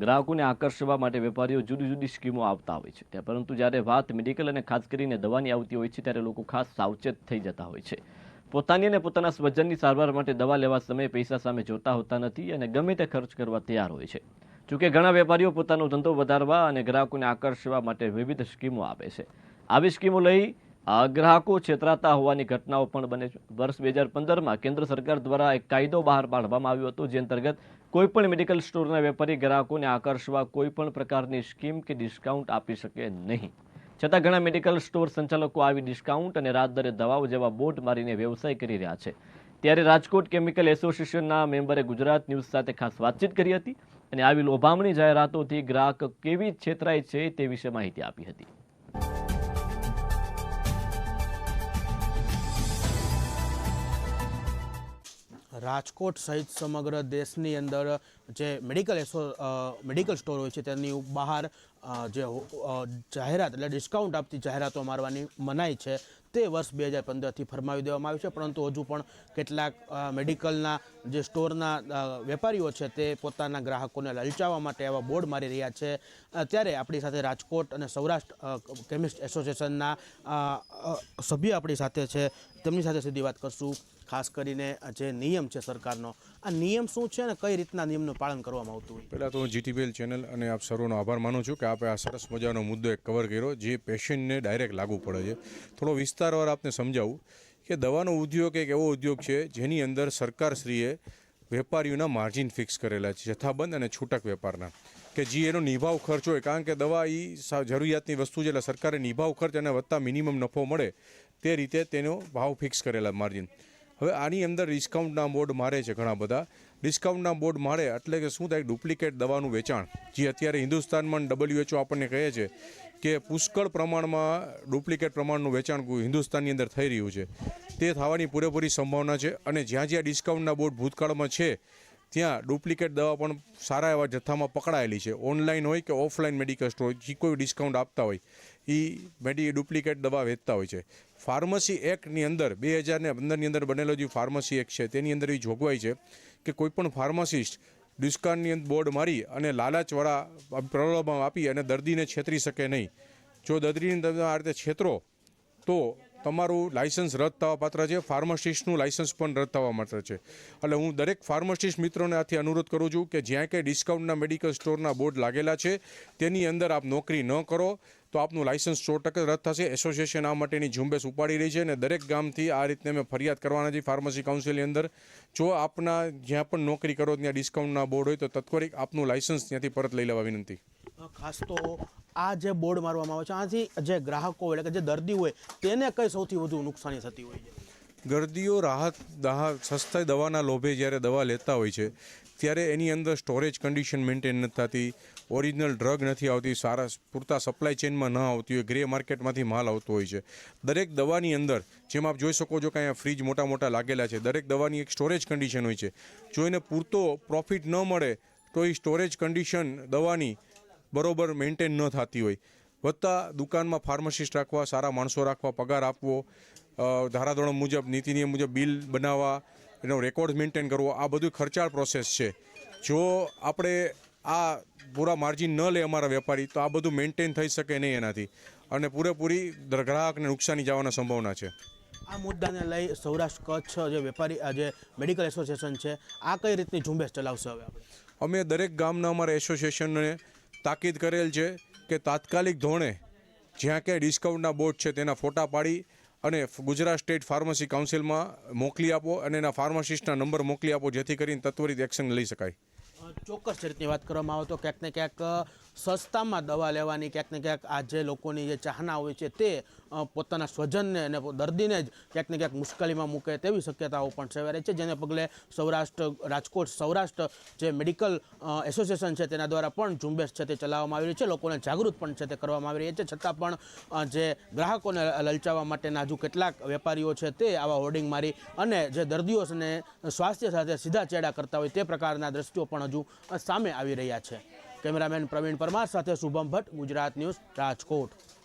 ગ્રાહકોને આકર્ષવા માટે વેપારીઓ જુદી જુદી સ્કીમો આવતા હોય છે. ત્યાં પરંતુ જ્યારે વાત મેડિકલ અને ખાસ કરીને દવાની આવતી હોય છે, ત્યારે લોકો ખાસ સાવચેત થઈ જતા હોય છે. પોતાની અને પોતાના સ્વજનની સારવાર માટે દવા લેવા સમયે પૈસા સામે જોતા હોતા નથી અને ગમે તે ખર્ચ કરવા તૈયાર હોય છે. જોકે ઘણા વેપારીઓ પોતાનો ધંધો વધારવા અને ગ્રાહકોને આકર્ષવા માટે વિવિધ સ્કીમો આપે છે. આવી સ્કીમો લઈ ગ્રાહકો છેતરાતા હોવાની ઘટનાઓ પણ બને છે. વર્ષ બે હજાર પંદરમાં કેન્દ્ર સરકાર દ્વારા એક કાયદો બહાર પાડવામાં આવ્યો હતો, જે અંતર્ગત કોઈપણ મેડિકલ સ્ટોરના વેપારી ગ્રાહકોને આકર્ષવા કોઈપણ પ્રકારની સ્કીમ કે ડિસ્કાઉન્ટ આપી શકે નહીં. છતાં ઘણા મેડિકલ સ્ટોર સંચાલકો આવી ડિસ્કાઉન્ટ અને રાત દરે દવાઓ જેવા બોટ મારીને વ્યવસાય કરી રહ્યા છે. ત્યારે રાજકોટ કેમિકલ એસોસિએશનના મેમ્બરે ગુજરાત ન્યૂઝ સાથે ખાસ વાતચીત કરી હતી અને આવી લોભામણી જાહેરાતોથી ગ્રાહક કેવી છેતરાય છે તે વિશે માહિતી આપી હતી. રાજકોટ સહિત સમગ્ર દેશની અંદર જે મેડિકલ એસો મેડિકલ સ્ટોર હોય છે, તેની બહાર જે જાહેરાત એટલે ડિસ્કાઉન્ટ આપતી જાહેરાતો મારવાની મનાઈ છે. તે વર્ષ બે હજાર પંદરથી ફરમાવી દેવામાં આવ્યું છે. પરંતુ હજુ પણ કેટલાક મેડિકલના જે સ્ટોરના વેપારીઓ છે તે પોતાના ગ્રાહકોને લલચાવવા માટે આવા બોર્ડ મારી રહ્યા છે. અત્યારે ત્યારે આપણી સાથે રાજકોટ અને સૌરાષ્ટ્ર કેમિસ્ટ એસોસિએશનના સભ્ય આપણી સાથે છે. તેમની સાથે સીધી વાત કરશું. ખાસ કરીને જે નિયમ છે સરકારનો આ નિયમ શું છે અને કઈ રીતના નિયમનું પાલન કરવામાં આવતું હોય? પહેલાં તો હું જીટીપીએલ ચેનલ અને આપ સર્વનો આભાર માનું છું કે આપણે આ સરસ મજાનો મુદ્દો એક કવર કર્યો જે પેશન્ટને ડાયરેક્ટ લાગુ પડે છે. થોડો વિસ્તારવાર આપને સમજાવું કે દવાનો ઉદ્યોગ એક એવો ઉદ્યોગ છે જેની અંદર સરકારશ્રીએ વેપારીઓના માર્જિન ફિક્સ કરેલા છે, જથ્થાબંધ અને છૂટક વેપારના. કે જે એનો નિભાવ ખર્ચ હોય, કારણ કે દવા એ જરૂરિયાતની વસ્તુ છે એટલે સરકારે નિભાવ ખર્ચ અને વધતા મિનિમમ નફો મળે તે રીતે તેનો ભાવ ફિક્સ કરેલા માર્જિન હવે આની અંદર ડિસ્કાઉન્ટના બોર્ડ મારે છે ઘણા બધા. ડિસ્કાઉન્ટના બોર્ડ મારે એટલે કે શું થાય, ડુપ્લિકેટ દવાનું વેચાણ. જે અત્યારે હિન્દુસ્તાનમાં ડબલ્યુએચઓ આપણને કહે છે કે પુષ્કળ પ્રમાણમાં ડુપ્લિકેટ પ્રમાણનું વેચાણ હિન્દુસ્તાનની અંદર થઈ રહ્યું છે. તે થવાની પૂરેપૂરી સંભાવના છે અને જ્યાં જ્યાં ડિસ્કાઉન્ટના બોર્ડ ભૂતકાળમાં છે ત્યાં ડુપ્લિકેટ દવા પણ સારા એવા જથ્થામાં પકડાયેલી છે. ઓનલાઈન હોય કે ઓફલાઈન મેડિકલ સ્ટોર, જે કોઈ ડિસ્કાઉન્ટ આપતા હોય એ મેડી ડુપ્લિકેટ દવા વેચતા હોય છે. ફાર્મસી એક્ટની અંદર, બે હજારને પંદરની અંદર બનેલો જે ફાર્મસી એક્ટ છે, તેની અંદર એ જોગવાઈ છે કે કોઈપણ ફાર્માસિસ્ટ ડિસ્કાઉન્ટની અંદર બોર્ડ મારી અને લાલચવાળા પ્રલોભન આપી અને દર્દીને છેતરી શકે નહીં. જો દર્દીને તમે આ રીતે છેતરો, તો તમારું લાયસન્સ રદ થવા પાત્ર છે, ફાર્માસિસ્ટનું લાયસન્સ પણ રદ થવા માત્ર છે. એટલે હું દરેક ફાર્માસિસ્ટ મિત્રોને આથી અનુરોધ કરું છું કે જ્યાં કંઈ ડિસ્કાઉન્ટના મેડિકલ સ્ટોરના બોર્ડ લાગેલા છે, તેની અંદર આપ નોકરી ન કરો, તો આપનું લાયસન્સ સો ટકા રદ થશે. એસોસિએશન આ માટેની ઝુંબેશ ઉપાડી રહી છે અને દરેક ગામથી આ રીતને અમે ફરિયાદ કરવાના છીએ ફાર્મસી કાઉન્સિલની અંદર. જો આપના જ્યાં પણ નોકરી કરો ત્યાં ડિસ્કાઉન્ટના બોર્ડ હોય તો તત્વરિક આપનું લાયસન્સ ત્યાંથી પરત લઈ લેવા વિનંતી. ખાસ તો આ જે બોર્ડ મારવામાં આવે છે, આથી જે ગ્રાહકો એટલે કે જે દર્દી હોય, તેને કઈ સૌથી વધુ નુકસાની થતી હોય છે? દર્દીઓ રાહત દાહ સસ્તા દવાના લોભે જ્યારે દવા લેતા હોય છે, ત્યારે એની અંદર સ્ટોરેજ કન્ડિશન મેન્ટેન નથી થતી ઓરિજિનલ ડ્રગ નથી આવતી, સારા પૂરતા સપ્લાય ચેનમાં ન આવતી હોય ગ્રે માર્કેટમાંથી માલ આવતો હોય છે. દરેક દવાની અંદર, જેમ આપ જોઈ શકો છો કે અહીંયા ફ્રીજ મોટા મોટા લાગેલા છે, દરેક દવાની એક સ્ટોરેજ કન્ડિશન હોય છે. જો એને પૂરતો પ્રોફિટ ન મળે, તો એ સ્ટોરેજ કન્ડિશન દવાની બરોબર મેન્ટેન ન થતી હોય. વધતા દુકાનમાં ફાર્માસિસ્ટ રાખવા સારા માણસો રાખવા પગાર આપવો ધારાધોરણ મુજબ નીતિ નિયમ મુજબ બિલ બનાવવા એનો રેકોર્ડ મેન્ટેન કરવો આ બધું ખર્ચાળ પ્રોસેસ છે. જો આપણે આ પૂરા માર્જિન ન લે અમારા વેપારી તો આ બધું મેન્ટેન થઈ શકે નહીં એનાથી. અને પૂરેપૂરી ગ્રાહકને નુકસાની જવાના સંભાવના છે. આ મુદ્દાને લઈ સૌરાષ્ટ્ર કચ્છ જે વેપારી જે મેડિકલ એસોસિએશન છે આ કઈ રીતની ઝુંબેશ ચલાવશે હવે અમે દરેક ગામના અમારા એસોસિએશનને તાકીદ કરેલ છે કે તાત્કાલિક ધોરણે જ્યાં ક્યાંય ડિસ્કાઉન્ટના બોર્ડ છે તેના ફોટા પાડી અને ગુજરાત સ્ટેટ ફાર્મસી કાઉન્સિલમાં મોકલી આપો અને એના ફાર્માસિસ્ટના નંબર મોકલી આપો, જેથી કરીને તત્વરિત એક્શન લઈ શકાય. ચોક્કસ રીતની વાત કરવામાં આવે તો ક્યાંક ને ક્યાંક સસ્તામાં દવા લેવાની, ક્યાંક ને ક્યાંક આ જે લોકોની જે ચાહના હોય છે તે પોતાના સ્વજનને અને દર્દીને જ ક્યાંક ને ક્યાંક મુશ્કેલીમાં મૂકે તેવી શક્યતાઓ પણ રહી છે, જેને પગલે સૌરાષ્ટ્ર, રાજકોટ સૌરાષ્ટ્ર જે મેડિકલ એસોસિએશન છે તેના દ્વારા પણ ઝુંબેશ છે તે ચલાવવામાં આવી રહી છે, લોકોને જાગૃત પણ છે તે કરવામાં આવી રહી છે, છતાં પણ જે ગ્રાહકોને લલચાવવા માટેના હજુ કેટલાક વેપારીઓ છે તે આવા હોર્ડિંગ મારી અને જે દર્દીઓને સ્વાસ્થ્ય સાથે સીધા ચેડા કરતા હોય તે પ્રકારના દ્રશ્યો પણ હજુ સામે આવી રહ્યા છે. કેમેરામેન પ્રવીણ પરમાર સાથે શુભમ ભટ્ટ ગુજરાત ન્યૂઝ રાજકોટ.